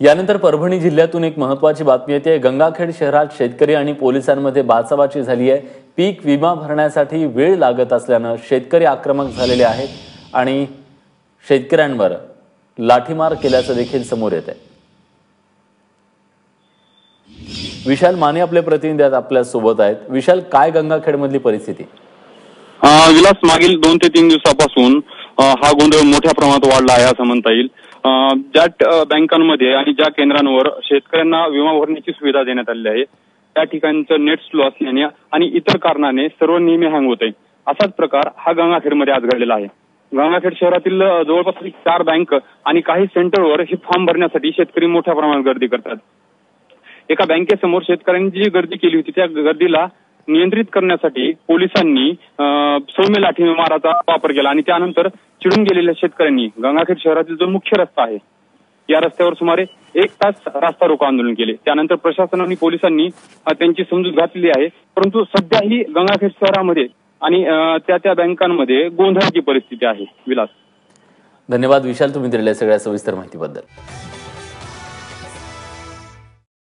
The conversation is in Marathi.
यानंतर परभणी जिल्ह्यातून एक महत्वाची बातमी येते. गंगाखेड शहरात शेतकरी आणि पोलिसांमध्ये बाचाबाची झाली आहे. पीक विमा भरण्यासाठी वेळ लागत असल्यानं शेतकरी आक्रमक झालेले आहेत आणि शेतकऱ्यांवर लाठीमार केल्याचं देखील समोर येत आहे. विशाल माने आपले प्रतिनिधी आपल्यासोबत आहेत. विशाल काय गंगाखेडमधली परिस्थिती? विलास मागील दोन ते तीन दिवसापासून हा गोंधळ मोठ्या प्रमाणात वाढला आहे असं म्हणता येईल. ज्या बँकांमध्ये आणि ज्या केंद्रांवर शेतकऱ्यांना विमा भरण्याची सुविधा देण्यात आलेली आहे त्या ठिकाणचं नेट स्लो असल्याने आणि इतर कारणाने सर्व नेहमी हँग होत आहे. असाच प्रकार हा गंगाखेडमध्ये आज घडलेला आहे. गंगाखेड शहरातील जवळपास चार बँक आणि काही सेंटरवर हे फॉर्म भरण्यासाठी शेतकरी मोठ्या प्रमाणात गर्दी करतात. एका बँकेसमोर शेतकऱ्यांनी जी गर्दी केली होती. त्या गर्दीला नियंत्रित करण्यासाठी पोलिसांनी सौम्य लाठी माराचा वापर केला आणि त्यानंतर चिडून गेलेल्या शेतकऱ्यांनी गंगाखेड शहरातील जो मुख्य रस्ता आहे या रस्त्यावर सुमारे एक तास रास्ता रोको आंदोलन केले. त्यानंतर प्रशासन आणि पोलिसांनी त्यांची समजूत घातलेली आहे. परंतु सध्याही गंगाखेड शहरामध्ये आणि त्या त्या बँकांमध्ये गोंधळाची परिस्थिती आहे. विलास. धन्यवाद विशाल. तुम्ही दिलेल्या सगळ्या सविस्तर माहितीबद्दल.